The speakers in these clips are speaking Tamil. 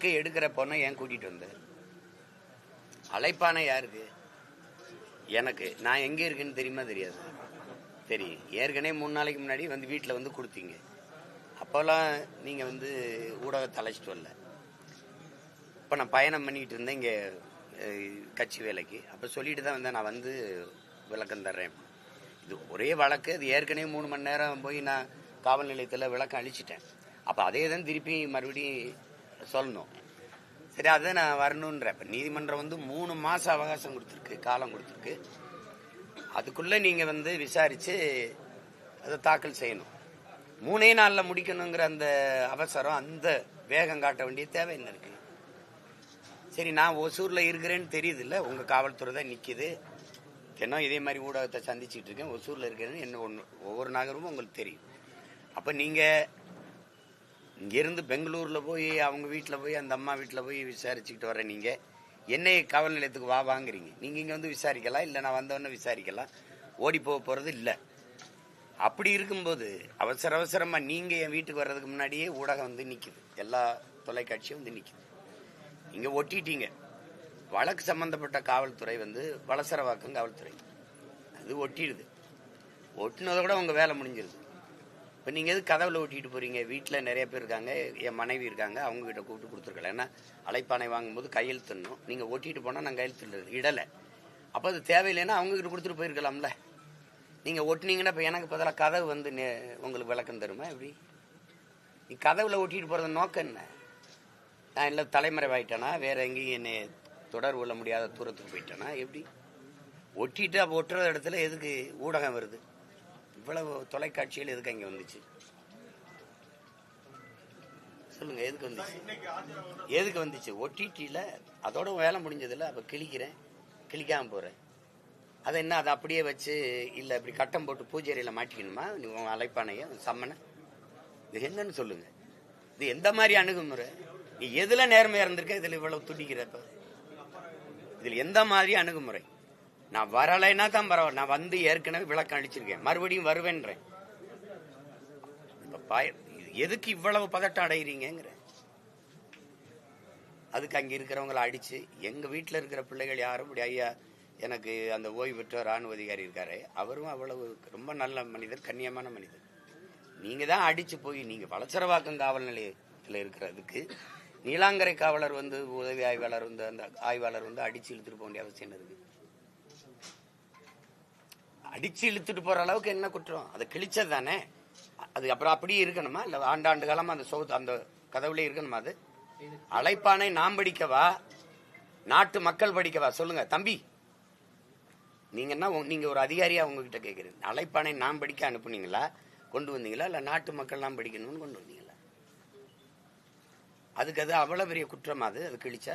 எதுக்கு எடுக்கிற பொண்ணை ஏன் கூட்டிட்டு வந்த? அழைப்பானை யாருக்கு? எனக்கு. நான் எங்க இருக்குன்னு தெரியுமா தெரியாது. தெரியும் ஏற்கனவே மூணு நாளைக்கு முன்னாடி வந்து வீட்டில் வந்து கொடுத்தீங்க. அப்போல்லாம் நீங்கள் வந்து ஊடகத்தை அழைச்சிட்டு வரல. இப்போ நான் பயணம் பண்ணிக்கிட்டு இருந்தேன் இங்கே கட்சி வேலைக்கு. அப்போ சொல்லிட்டு தான் வந்தேன் நான் வந்து விளக்கம் தர்றேன். இது ஒரே வழக்கு அது ஏற்கனவே மூணு மணி நேரம் போய் நான் காவல் நிலையத்தில் விளக்கம் அழிச்சிட்டேன். அப்போ அதே தான் திருப்பி மறுபடியும் சொல்லணும். சரி அதை நான் வரணுன்ற இப்போ நீதிமன்றம் வந்து மூணு மாதம் அவகாசம் கொடுத்துருக்கு காலம் கொடுத்துருக்கு. அதுக்குள்ளே நீங்கள் வந்து விசாரித்து அதை தாக்கல் செய்யணும். மூணே நாளில் முடிக்கணுங்கிற அந்த அவசரம் அந்த வேகம் காட்ட வேண்டிய தேவை என்ன இருக்கு? சரி நான் ஒசூரில் இருக்கிறேன்னு தெரியுது இல்லை உங்கள் காவல்துறை தான் நிற்கிது தினம் இதே மாதிரி ஊடகத்தை சந்திச்சுட்டு இருக்கேன் ஒசூரில் இருக்கிறேன்னு என்ன ஒன்று ஒவ்வொரு நகரமும் உங்களுக்கு தெரியும். அப்போ நீங்கள் இங்கேருந்து பெங்களூரில் போய் அவங்க வீட்டில் போய் அந்த அம்மா வீட்டில் போய் விசாரிச்சுக்கிட்டு வர நீங்கள் என்னை காவல் நிலையத்துக்கு வா வாங்குறீங்க. நீங்கள் இங்கே வந்து விசாரிக்கலாம் இல்லை நான் வந்தவொடனே விசாரிக்கலாம். ஓடி போக போகிறது இல்லை. அப்படி இருக்கும்போது அவசர அவசரமாக நீங்கள் என் வீட்டுக்கு வர்றதுக்கு முன்னாடியே ஊடகம் வந்து நிற்குது எல்லா தொலைக்காட்சியும் வந்து நிற்குது நீங்கள் ஒட்டிட்டீங்க. வழக்கு சம்பந்தப்பட்ட காவல்துறை வந்து வளசரவாக்கம் காவல்துறை. அது ஒட்டிடுது. ஒட்டினதை கூட உங்கள் வேலை முடிஞ்சிருது. இப்போ நீங்கள் எது கதவில் ஒட்டிட்டு போறீங்க? வீட்டில் நிறைய பேர் இருக்காங்க. என் மனைவி இருக்காங்க. அவங்க கிட்ட கூப்பிட்டு கொடுத்துருக்கலாம் ஏன்னா அழைப்பானை வாங்கும்போது கையெழுத்துடணும். நீங்கள் ஓட்டிட்டு போனால் நான் கையெழுத்து இடலை. அப்போ அது தேவையில்லைன்னா அவங்க கிட்ட கொடுத்துட்டு போயிருக்கலாம்ல. நீங்கள் ஒட்டினீங்கன்னா இப்போ எனக்கு பதிலாக கதவு வந்து நே- உங்களுக்கு விளக்கம் தருமா? எப்படி? நீ கதவில் ஒட்டிட்டு போகிறது நோக்கம் என்ன? நான் இல்லை தலைமறைவாயிட்டேனா? வேற எங்கேயும் என்னை தொடர்பு கொள்ள முடியாத தூரத்துக்கு போயிட்டேனா? எப்படி? ஒட்டிட்டு அப்போ ஒட்டுற இடத்துல எதுக்கு ஊடகம் வருது? இவ்வளவு தொலைக்காட்சியில் எதுக்கு அங்கே வந்துச்சு? சொல்லுங்க எதுக்கு வந்துச்சு? எதுக்கு வந்துச்சு? ஒட்டிட்டியில் அதோட வேலை முடிஞ்சதில்ல அப்போ கிழிக்கிறேன். கிழிக்காம போறேன். அதை என்ன அதை அப்படியே வச்சு இல்லை இப்படி கட்டம் போட்டு பூஜைறையில் மாட்டிக்கணுமா? நீ உன் அழைப்பானைய சம்மனை? இது என்னன்னு சொல்லுங்க. இது எந்த மாதிரி அணுகுமுறை? நீ எதுல நேர்மையா இருந்திருக்க? இதுல இவ்வளவு துடிக்கிறப்ப இதில் இதுல எந்த மாதிரி அணுகுமுறை? நான் வரலைன்னா தான் பரவாயில்ல. நான் வந்து ஏற்கனவே விளக்கம் அடிச்சிருக்கேன் மறுபடியும் வருவேன்றேன். எதுக்கு இவ்வளவு பதட்டம் அடையிறீங்கிற அதுக்கு அங்க இருக்கிறவங்கள அடிச்சு எங்க வீட்டில் இருக்கிற பிள்ளைகள் யாரும் இப்படி ஐயா எனக்கு அந்த ஓய்வு பெற்ற ராணுவ அதிகாரி இருக்காரு. அவரும் அவ்வளவு ரொம்ப நல்ல மனிதர் கண்ணியமான மனிதர். நீங்க தான் அடிச்சு போய் நீங்க வளச்சரவாக்கம் காவல் நிலையத்தில் இருக்கிறதுக்கு நீலாங்கரை காவலர் வந்து உதவி ஆய்வாளர் வந்து அந்த ஆய்வாளர் வந்து அடிச்சு இழுத்துட்டு போக வேண்டிய அவசியம் என்ன இருக்கு? அடிச்சு இழுத்துட்டு போற அளவுக்கு என்ன குற்றம்? அதை கிழிச்சது தானே? அது அப்புறம் அப்படியே இருக்கணுமா? இல்ல ஆண்டாண்டு காலமா அந்த சோத்து அந்த கதவுலே இருக்கணுமா அது? அழைப்பானை நாம் படிக்கவா? நாட்டு மக்கள் படிக்கவா? சொல்லுங்க. தம்பி நீங்க என்ன நீங்க ஒரு அதிகாரியா உங்ககிட்ட கேக்குறீங்க. அழைப்பானை நாம் படிக்க அனுப்புனீங்களா? கொண்டு வந்தீங்களா? இல்ல நாட்டு மக்கள் நாம் படிக்கணும்னு கொண்டு வந்தீங்களா? அதுக்கு அது அவ்வளவு பெரிய குற்றம் அது? அது கிழிச்சா?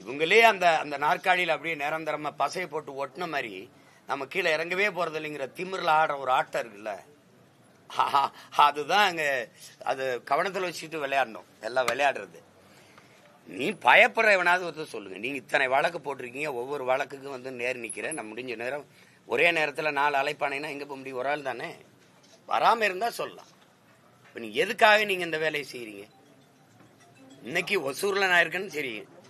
இவங்களே அந்த அந்த நாற்காலியில் அப்படியே நிரந்தரமா பசையை போட்டு ஒட்டின மாதிரி நம்ம கீழே இறங்கவே போறது இல்லைங்கிற திமிரில் ஆடுற ஒரு ஆட்டம் இருக்குல்ல? அதுதான் அங்க அது கவனத்தில் வச்சுட்டு விளையாடணும். எல்லாம் விளையாடுறது. நீ பயப்படுறவனாவது ஒருத்தர் சொல்லுங்க. நீங்க இத்தனை வழக்கு போட்டிருக்கீங்க ஒவ்வொரு வழக்குக்கும் வந்து நேர் நிக்கிறேன் நான் முடிஞ்ச நேரம் ஒரே நேரத்தில் நாலு அழைப்பானைனா எங்க போக முடியும்? ஒரு ஆள் தானே? வராம இருந்தா சொல்லலாம். இப்போ நீங்க எதுக்காக நீங்க இந்த வேலையை செய்யறீங்க இன்னைக்கு ஒசூர்ல நான் இருக்கேன்னு சரி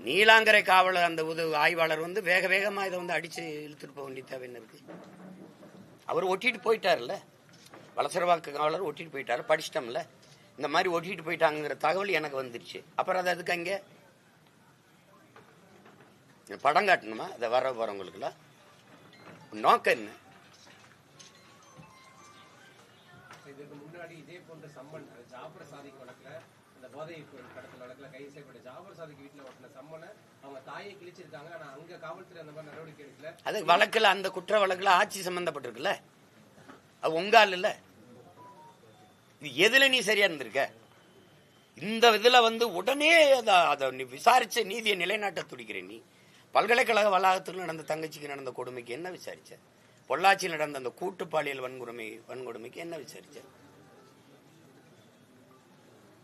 நீலாங்கரை காவலர் அந்த உதவி ஆய்வாளர் வந்து வேக வேகமாக இதை வந்து அடித்து இழுத்துட்டு போக வேண்டிய தேவை என்ன இருக்கு? அவர் ஒட்டிட்டு போயிட்டாருல்ல? வளசரவாக்கு காவலர் ஒட்டிட்டு போயிட்டார் படிச்சிட்டோம்ல? இந்த மாதிரி ஒட்டிட்டு போயிட்டாங்கிற தகவல் எனக்கு வந்துருச்சு. அப்புறம் அது அதுக்கு அங்கே? படம் காட்டணுமா? அதை வர வரவங்களுக்குலாம் நோக்கம் என்ன? இதுக்கு முன்னாடி இதே போன்ற சம்மன் ஜாபர் சாதிக் போதை பொருள் கடத்தல் வழக்குல கைது செய்யப்பட்ட ஜாபர் சாதிக்கு வீட்டுல ஒட்டின சம்மனை அவங்க தாயை கிழிச்சிருக்காங்க. ஆனா அங்க காவல்துறை அந்த மாதிரி நடவடிக்கை எடுக்கல. அது வழக்குல அந்த குற்ற வழக்குல ஆட்சி சம்பந்தப்பட்டிருக்குல்ல? அது உங்க ஆள் இல்ல. இது எதுல நீ சரியா இருந்திருக்க? இந்த இதுல வந்து உடனே அதை அத நீ விசாரிச்ச நீதியை நிலைநாட்ட துடிக்கிற நீ. பல்கலைக்கழக வளாகத்தில் நடந்த தங்கச்சிக்கு நடந்த கொடுமைக்கு என்ன விசாரிச்ச? பொள்ளாச்சியில் நடந்த அந்த கூட்டு பாலியல் வன்கொடுமை வன்கொடுமைக்கு என்ன விசாரிச்சேன்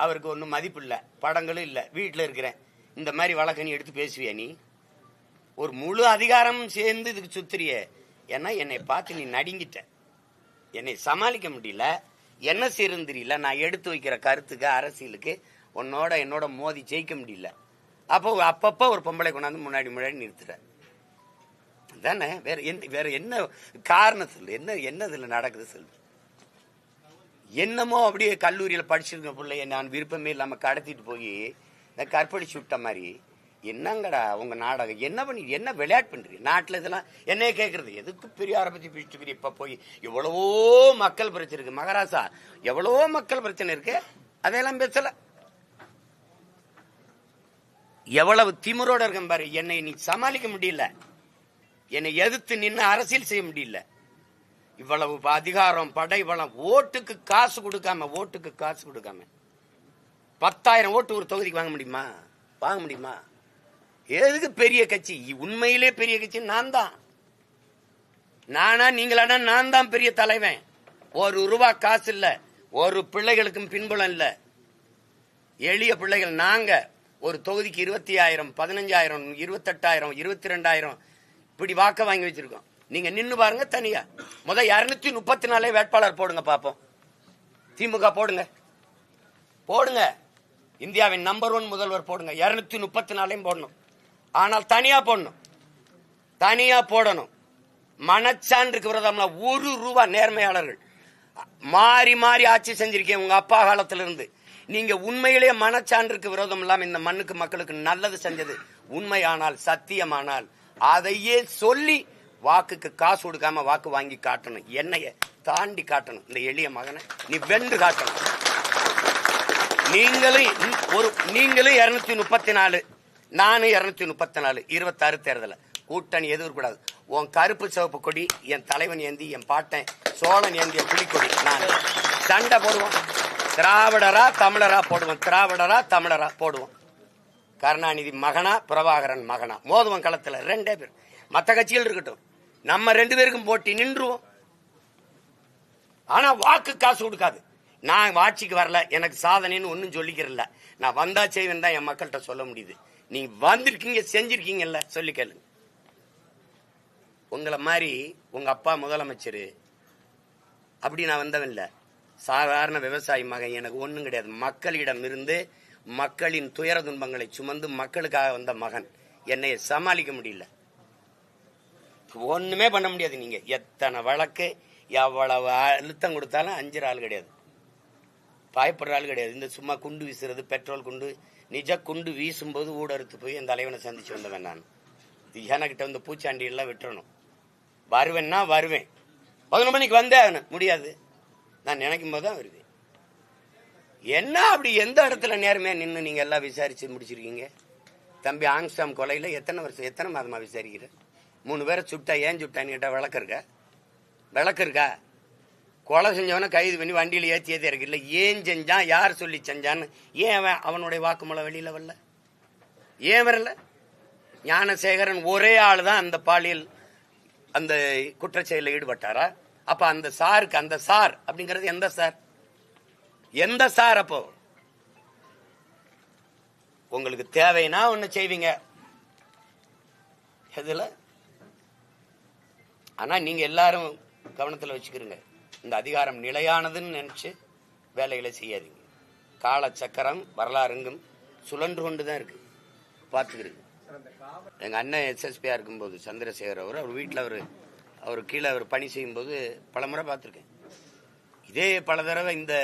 அவருக்கு ஒன்றும் மதிப்பு இல்லை. படங்களும் இல்லை. வீட்டில் இருக்கிறேன். இந்த மாதிரி வழக்க நீ எடுத்து பேசுவியா நீ? ஒரு முழு அதிகாரமும் சேர்ந்து இதுக்கு சுத்துறிய. ஏன்னா என்னை பார்த்து நீ நடுங்கிட்ட. என்னை சமாளிக்க முடியல. என்ன செய்யறதுன்னு தெரியல. நான் எடுத்து வைக்கிற கருத்துக்கு அரசியலுக்கு உன்னோட என்னோட மோதி ஜெயிக்க முடியல. அப்போ அப்பப்போ ஒரு பொம்பளை கொண்டாந்து முன்னாடி முன்னாடி நிறுத்துற. தானே வேற எந்த வேற என்ன காரணம் சொல்லு என்ன என்ன இதில் நடக்குது சொல்லு. என்னமோ அப்படியே கல்லூரியில் படிச்சிருக்க பிள்ளைய நான் விருப்பமே இல்லாமல் கடத்திட்டு போய் இந்த கற்பழிச்சு விட்ட மாதிரி என்னங்கடா உங்க நாடகம்? என்ன பண்ணி என்ன விளையாட்டு பண்றீங்க நாட்டில் இதெல்லாம் என்னைய கேட்கறது எதுக்கு பெரியார பத்தி பேசிட்டு இப்ப போய்? எவ்வளவோ மக்கள் பிரச்சனை இருக்கு. மகாராசா எவ்வளவோ மக்கள் பிரச்சனை இருக்கு. அதையெல்லாம் பேசல. எவ்வளவு திமிரோட இருக்கும் பாரு. என்னை நீ சமாளிக்க முடியல. என்னை எதிர்த்து நின்று அரசியல் செய்ய முடியல. இவ்வளவு அதிகாரம் படை வளம் ஓட்டுக்கு காசு கொடுக்காம ஓட்டுக்கு காசு கொடுக்காம. பத்தாயிரம் ஓட்டு ஒரு தொகுதிக்கு வாங்க முடியுமா? வாங்க முடியுமா? எதுக்கு பெரிய கட்சி? உண்மையிலே பெரிய கட்சி நான் தான். நானா நீங்களானா நான் தான் பெரிய தலைவன். ஒரு ரூபா காசு இல்ல. ஒரு பிள்ளைகளுக்கும் பின்புலம் இல்ல. எளிய பிள்ளைகள் நாங்க. ஒரு தொகுதிக்கு இருபத்தி ஆயிரம் பதினஞ்சாயிரம் இருபத்தெட்டாயிரம் இருபத்தி ரெண்டாயிரம் இப்படி வாக்க வாங்கி வச்சிருக்கோம். நீங்க நின்னு பாருங்க தனியா. முத இருநூத்தி முப்பத்தி நாலே வேட்பாளர் போடுங்க பாப்போம். திமுக போடுங்க. போடுங்க. இந்தியாவின் நம்பர் ஒன் முதல்வர் போடுங்க. இருநூத்தி முப்பத்தி நாலையும் போடணும். ஆனால் தனியா போடணும். தனியா போடணும். மனச்சான்றுக்கு விரதம்ல ஒரு ரூபா நேர்மையாளர்கள். மாறி மாறி ஆட்சி செஞ்சிருக்கேன் உங்க அப்பா காலத்திலிருந்து. நீங்க உண்மையிலேயே மனச்சான்றுக்கு விரோதம் இல்லாம இந்த மண்ணுக்கு மக்களுக்கு நல்லது செஞ்சது உண்மையானால் சத்தியமானால். அதையே சொல்லி வாக்குக்கு காசு கொடுக்காம வாக்கு வாங்கி காட்டணும். என்னைய தாண்டி காட்டணும். இந்த எளிய மகனை நீ வென்று காட்டணும். நீங்களும் ஒரு நீங்களும் இருநூத்தி முப்பத்தி நாலு நானும் இருநூத்தி முப்பத்தி நாலு இருபத்தாறு தேர்தல. கூட்டணி எதிர் கூடாது உன் கருப்பு சிவப்பு கொடி என் தலைவன் ஏந்தி என் பாட்டன் சோழன் ஏந்திய புலிக்கொடி நான். சண்டை போடுவோம். திராவிடரா தமிழரா போடுவோம். திராவிடரா தமிழரா போடுவோம். கருணாநிதி மகனா பிரபாகரன் மகனா. மோதுவன் களத்துல ரெண்டே பேர். மற்ற கட்சிகள் இருக்கட்டும். நம்ம ரெண்டு பேருக்கும் போட்டி நின்றுவோம். ஆனா வாக்கு காசு கொடுக்காது. நான் ஆட்சிக்கு வரல எனக்கு சாதனைன்னு ஒன்றும் சொல்லிக்கிறல்ல நான் வந்தா செய்வேன் தான் என் மக்கள்கிட்ட சொல்ல முடியுது. நீ வந்திருக்கீங்க செஞ்சிருக்கீங்கல்ல சொல்லி கேளுங்க. உங்களை மாதிரி உங்க அப்பா முதலமைச்சர் அப்படி நான் வந்தவன் இல்லை. சாதாரண விவசாயி மகன் எனக்கு ஒன்றும் கிடையாது. மக்களிடம் இருந்து மக்களின் துயர துன்பங்களை சுமந்து மக்களுக்காக வந்த மகன். என்னை சமாளிக்க முடியல. ஒண்ணுமே பண்ண முடியாது நீங்க. எத்தனை வழக்கு எவ்வளவு அழுத்தம் கொடுத்தாலும் அஞ்சுற ஆள் கிடையாது. பயப்படுற ஆள் கிடையாது. இந்த சும்மா குண்டு வீசுறது பெட்ரோல் குண்டு நிஜ குண்டு வீசும்போது ஊடறுத்து போய் என் தலைவனை சந்திச்சு வந்தவன் நான். இது வந்து பூச்சாண்டி எல்லாம் விட்டுறணும். வருவேன்னா வருவேன். பதினொரு மணிக்கு வந்தே ஆகணும். முடியாது. நான் நினைக்கும் போது தான் வருவேன். என்ன அப்படி எந்த இடத்துல நேர்மையா நின்று நீங்க எல்லாம் விசாரிச்சு முடிச்சிருக்கீங்க? தம்பி ஆங்ஸ்டாம் கொலையில எத்தனை வருஷம் எத்தனை மாதமா விசாரிக்கிறேன் மூணு பேரை சுட்டா ஏன் சுட்டான்னு கேட்டால் விளக்கு இருக்கா விளக்கு இருக்கா கொலை செஞ்சவனை கைது பண்ணி வண்டியில் ஏற்றி ஏற்றி இருக்கு. இல்லை ஏன் செஞ்சான்? யார் சொல்லி செஞ்சான்னு? ஏன் அவன் அவனுடைய வாக்குமூலம் வெளியில் வரல? ஏன் வரல? ஞானசேகரன் ஒரே ஆள் தான் அந்த பாலியல் அந்த குற்றச்செயலில் ஈடுபட்டாரா? அப்போ அந்த சாருக்கு அந்த சார் அப்படிங்கிறது எந்த சார்? எந்த சார் அப்போ? உங்களுக்கு தேவைன்னா ஒன்று செய்வீங்க. இதில் ஆனால் நீங்கள் எல்லாரும் கவனத்தில் வச்சுக்கிறீங்க இந்த அதிகாரம் நிலையானதுன்னு நினச்சி வேலைகளை செய்யாதீங்க. கால சக்கரம் வரலாறுங்கும் சுழன்று கொண்டு தான் இருக்குது பார்த்துக்கிறீங்க எங்கள் அண்ணன் எஸ்எஸ்பியாக இருக்கும்போது சந்திரசேகர் அவர் அவர் வீட்டில் அவர் அவர் கீழே அவர் பணி செய்யும்போது பல முறை பார்த்துருக்கேன். இதே பல தடவை இந்த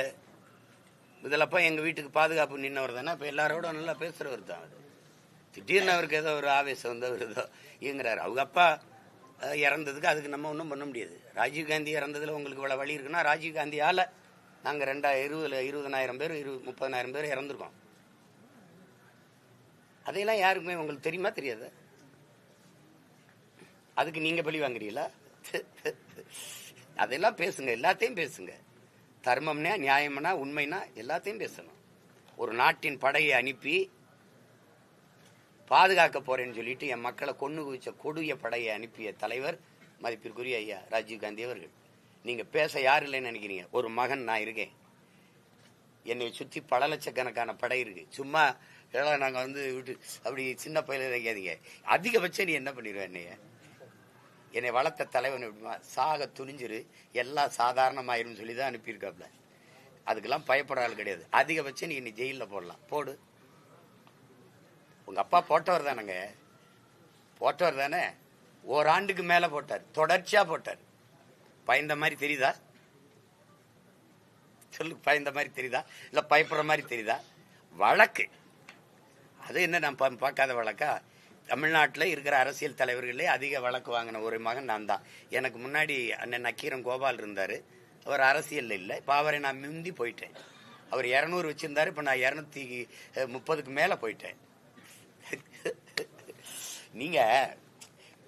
இதிலப்போ எங்கள் வீட்டுக்கு பாதுகாப்பு நின்னவர் தானே இப்போ எல்லாரோட நல்லா பேசுகிறவர் தான் அவர். திடீர்னு அவருக்கு ஏதோ ஒரு ஆவேசம் வந்து அவர் ஏதோ இயங்குறாரு. அவங்க அப்பா இறந்ததுக்கு அதுக்கு நம்ம ஒன்றும் பண்ண முடியாது. ராஜீவ்காந்தி இறந்ததில் உங்களுக்கு இவ்வளோ வழி இருக்குன்னா ராஜீவ்காந்தியால் நாங்கள் ரெண்டா இருபதுல இருபதனாயிரம் பேர் இரு முப்பதனாயிரம் பேர் இறந்துருக்கோம். அதையெல்லாம் யாருக்குமே உங்களுக்கு தெரியுமா தெரியாது? அதுக்கு நீங்கள் பழி வாங்குறீங்களா? அதெல்லாம் பேசுங்க எல்லாத்தையும் பேசுங்க. தர்மம்னா நியாயம்னா உண்மைனா எல்லாத்தையும் பேசணும். ஒரு நாட்டின் படையை அனுப்பி பாதுகாக்க போறேன்னு சொல்லிட்டு என் மக்களை கொண்டு குவிச்ச கொடிய படையை அனுப்பிய தலைவர் மதிப்பிற்குரிய ஐயா ராஜீவ் காந்தி அவர்கள். நீங்க பேச யார் இல்லைன்னு நினைக்கிறீங்க? ஒரு மகன் நான் இருக்கேன். என்னை சுத்தி பல லட்சக்கணக்கான படை இருக்கு. சும்மா இதெல்லாம் நாங்க வந்து விட்டு அப்படி சின்ன பயில நினைக்காதீங்க. அதிகபட்சம் நீ என்ன பண்ணிடுவேன் என்னைய? என்னை வளர்த்த தலைவன் எப்படிமா சாக துணிஞ்சிரு எல்லாம் சாதாரணமாயிரும் சொல்லி தான் அனுப்பியிருக்காப்ல. அதுக்கெல்லாம் பயப்படுற ஆள் கிடையாது. அதிகபட்சம் நீ என்னை ஜெயிலில் போடலாம். போடு. உங்க அப்பா போட்டவர் தானேங்க. போட்டவர் தானே. ஓராண்டுக்கு மேல போட்டார். தொடர்ச்சியா போட்டார். பயந்த மாதிரி தெரியுதா? சொல்லு பயந்த மாதிரி தெரியுதா? இல்ல பயப்படுற மாதிரி தெரியுதா? வழக்கு. அது என்ன நான் பார்க்காத வழக்கா? தமிழ்நாட்டில் இருக்கிற அரசியல் தலைவர்களே அதிக வழக்கு வாங்கின ஒரு மகன் நான் தான். எனக்கு முன்னாடி அண்ணன் நக்கீரன் கோபால் இருந்தார். அவர் அரசியலில் இல்லை. இப்போ அவரை நான் முந்தி போயிட்டேன். அவர் இரநூறு வச்சுருந்தாரு. இப்போ நான் இரநூத்தி முப்பதுக்கு மேலே போயிட்டேன். நீங்க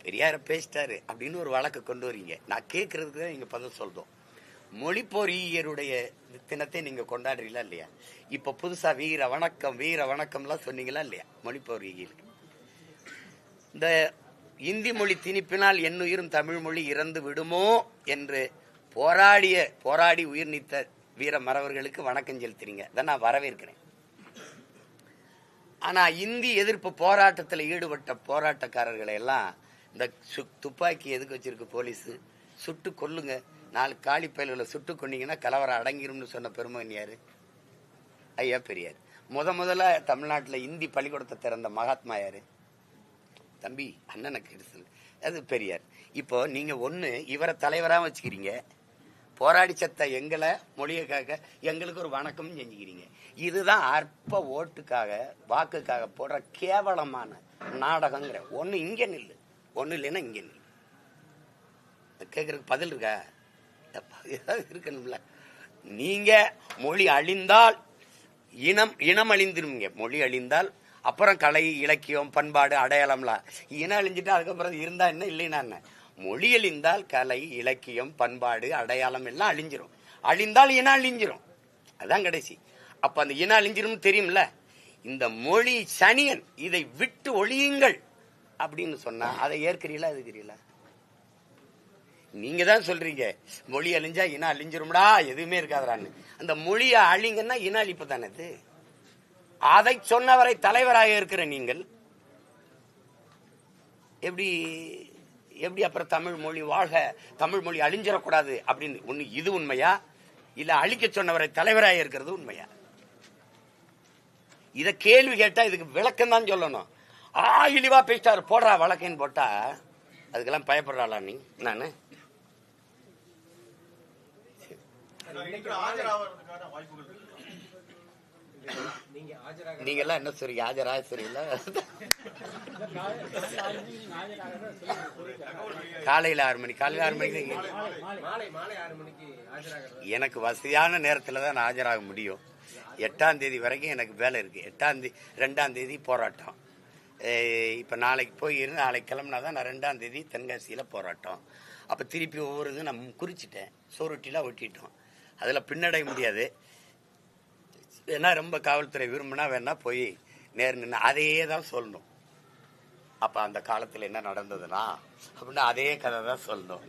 பெரியார பேசிட்டாரு அப்படின்னு ஒரு வழக்கு கொண்டு வரீங்க. நான் கேட்கறதுக்கு தான் நீங்க பதில் சொல்றோம். மொழி பொறியியருடைய தினத்தை நீங்க கொண்டாடுறீங்களா இல்லையா? இப்ப புதுசா வீர வணக்கம் வீர வணக்கம்லாம் சொன்னீங்களா இல்லையா? மொழி பொறியியலுக்கு. இந்த இந்தி மொழி திணிப்பினால் என்னுயிரும் தமிழ் மொழி இறந்து விடுமோ என்று போராடிய போராடி உயிர் நீத்த வீர மறவர்களுக்கு வணக்கம் செலுத்துறீங்க. அதை நான் வரவேற்கிறேன். ஆனா இந்தி எதிர்ப்பு போராட்டத்தில் ஈடுபட்ட போராட்டக்காரர்களை எல்லாம் இந்த துப்பாக்கி எதுக்கு வச்சிருக்கு போலீஸ்? சுட்டு கொல்லுங்க. நாலு காலி பயல்களை சுட்டு கொன்னீங்கன்னா கலவரம் அடங்கிரும்னு சொன்ன பெருமகன் யாரு? ஐயா பெரியார். முத முதல்ல தமிழ்நாட்டில் இந்தி பள்ளிக்கூடத்தை திறந்த மகாத்மா யாரு? தம்பி அண்ணனுக்கு கெடுசல் அது பெரியார். இப்போ நீங்க ஒன்று இவரை தலைவராக வச்சுக்கிறீங்க. போராடி செத்த எங்களை மொழியை காக்க எங்களுக்கு ஒரு வணக்கம் செஞ்சுக்கிறீங்க. இதுதான் அற்ப ஓட்டுக்காக வாக்குக்காக போடுற கேவலமான நாடகங்கிற ஒன்று இங்க நில்லு. ஒன்று இல்லைன்னா இங்க நில்லு. கேட்கறதுக்கு பதில் இருக்கா? ஏதாவது இருக்கணும்ல. நீங்க மொழி அழிந்தால் இனம் இனம் அழிந்துருவீங்க மொழி அழிந்தால் அப்புறம் கலை இலக்கியம் பண்பாடு அடையாளம்லாம். இனம் அழிஞ்சிட்டு அதுக்கப்புறம் இருந்தா என்ன இல்லைன்னா என்ன? மொழி அழிந்தால் கலை இலக்கியம் பண்பாடு அடையாளம் எல்லாம் அழிஞ்சிரும். அழிந்தால் இனம் அழிஞ்சிரும். அதான் கடைசி. அப்ப அந்த இனம் அழிஞ்சிரும் தெரியும்ல? இந்த மொழி சனியன் இதை விட்டு ஒழியுங்கள் அப்படின்னு சொன்னா அதை ஏற்கிறீங்களா எதுக்கிறீங்களா நீங்க தான் சொல்றீங்க மொழி அழிஞ்சா இனம் அழிஞ்சிரும்டா எதுவுமே இருக்காதுடான்னு. அந்த மொழியை அழிங்கன்னா இன அழிப்பு தானே இது அதை சொன்னவரை தலைவராக இருக்கிற நீங்கள் எப்படி எப்படி அப்புறம் தமிழ் மொழி வாழ்க தமிழ் மொழி அழிஞ்சிடக்கூடாது அப்படின்னு ஒண்ணு இது உண்மையா? இல்ல அழிக்க சொன்னவரை தலைவராக இருக்கிறது உண்மையா? இத கேள்வி கேட்டா இதுக்கு விளக்கம் தான் சொல்லணும். ஆ இழிவா பேசிட்டாரு. போடுறா வழக்கேன்னு போட்டா அதுக்கெல்லாம் பயப்படுறாளா நீ? நானு? வாய்ப்புகள் நீங்க எல்லாம் என்ன சொல்றீங்க ஆஜரா சரியில்ல. காலையில ஆறு மணி காலையில ஆறு மணிக்கு எனக்கு வசதியான நேரத்துல தான் நான் ஆஜராக முடியும். எட்டாம் தேதி வரைக்கும் எனக்கு வேலை இருக்கு. எட்டாம் தேதி ரெண்டாம் தேதி போராட்டம். இப்ப நாளைக்கு போய் இருந்து நாளைக்கு கிளம்புனா தான் நான் ரெண்டாம் தேதி தென்காசியில போராட்டம். அப்ப திருப்பி ஒவ்வொரு இதுவும் நான் குறிச்சிட்டேன். சோறுட்டிலாம் ஒட்டிட்டோம். அதுல பின்னடைய முடியாது. ஏன்னா ரொம்ப காவல்துறை விரும்பினா வேணா போய் நேர் நின்று அதையே தான் சொல்லணும். அப்ப அந்த காலத்துல என்ன நடந்ததுன்னா அப்படின்னு அதே கதை தான் சொல்லணும்.